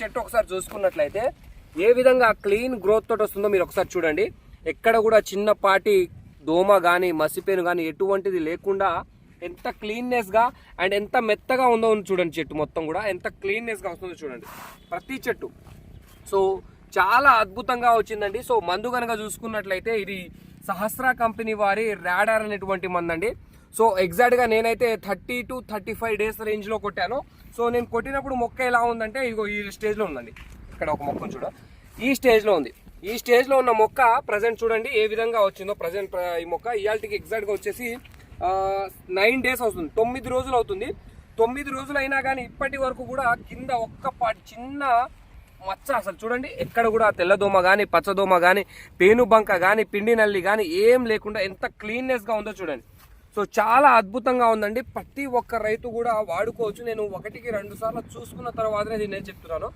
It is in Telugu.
చెట్టు ఒకసారి చూసుకున్నట్లయితే ఏ విధంగా క్లీన్ గ్రోత్ తోటి వస్తుందో మీరు ఒకసారి చూడండి. ఎక్కడ కూడా చిన్నపాటి దోమ కానీ మసిపేను కానీ ఎటువంటిది లేకుండా ఎంత క్లీన్నెస్గా అండ్ ఎంత మెత్తగా ఉందో చూడండి చెట్టు మొత్తం కూడా. ఎంత క్లీన్నెస్గా వస్తుందో చూడండి. ప్రతి చెట్టు. సో చాలా అద్భుతంగా వచ్చిందండి. సో మందు కనుక చూసుకున్నట్లయితే ఇది సహస్ర కంపెనీ వారి రాడార్ అనేటువంటి మందండి. సో ఎగ్జాక్ట్గా నేనైతే thirty to thirty five days రేంజ్లో కొట్టాను. సో నేను కొట్టినప్పుడు మొక్క ఎలా ఉందంటే ఇదిగో ఈ స్టేజ్లో ఉందండి. ఇక్కడ ఒక మొక్కను చూడ. ఈ స్టేజ్లో ఉంది. ఈ స్టేజ్లో ఉన్న మొక్క ప్రజెంట్ చూడండి ఏ విధంగా వచ్చిందో ప్రజెంట్ ఈ మొక్క ఇవాళకి ఎగ్జాక్ట్గా వచ్చేసి నైన్ డేస్ అవుతుంది. తొమ్మిది రోజులు అవుతుంది. తొమ్మిది రోజులు అయినా కానీ ఇప్పటి వరకు కూడా కింద ఒక్క చిన్న మచ్చ అసలు చూడండి ఎక్కడ కూడా తెల్లదోమ కానీ పచ్చదోమ కానీ పేనుబంక కానీ పిండి నల్లి కానీ ఏం లేకుండా ఎంత క్లీన్నెస్గా ఉందో చూడండి. సో చాలా అద్భుతంగా ఉందండి. ప్రతి ఒక్క రైతు కూడా వాడుకోవచ్చు. నేను ఒకటికి రెండు సార్లు చూసుకున్న తర్వాతనే నేను చెప్తున్నాను.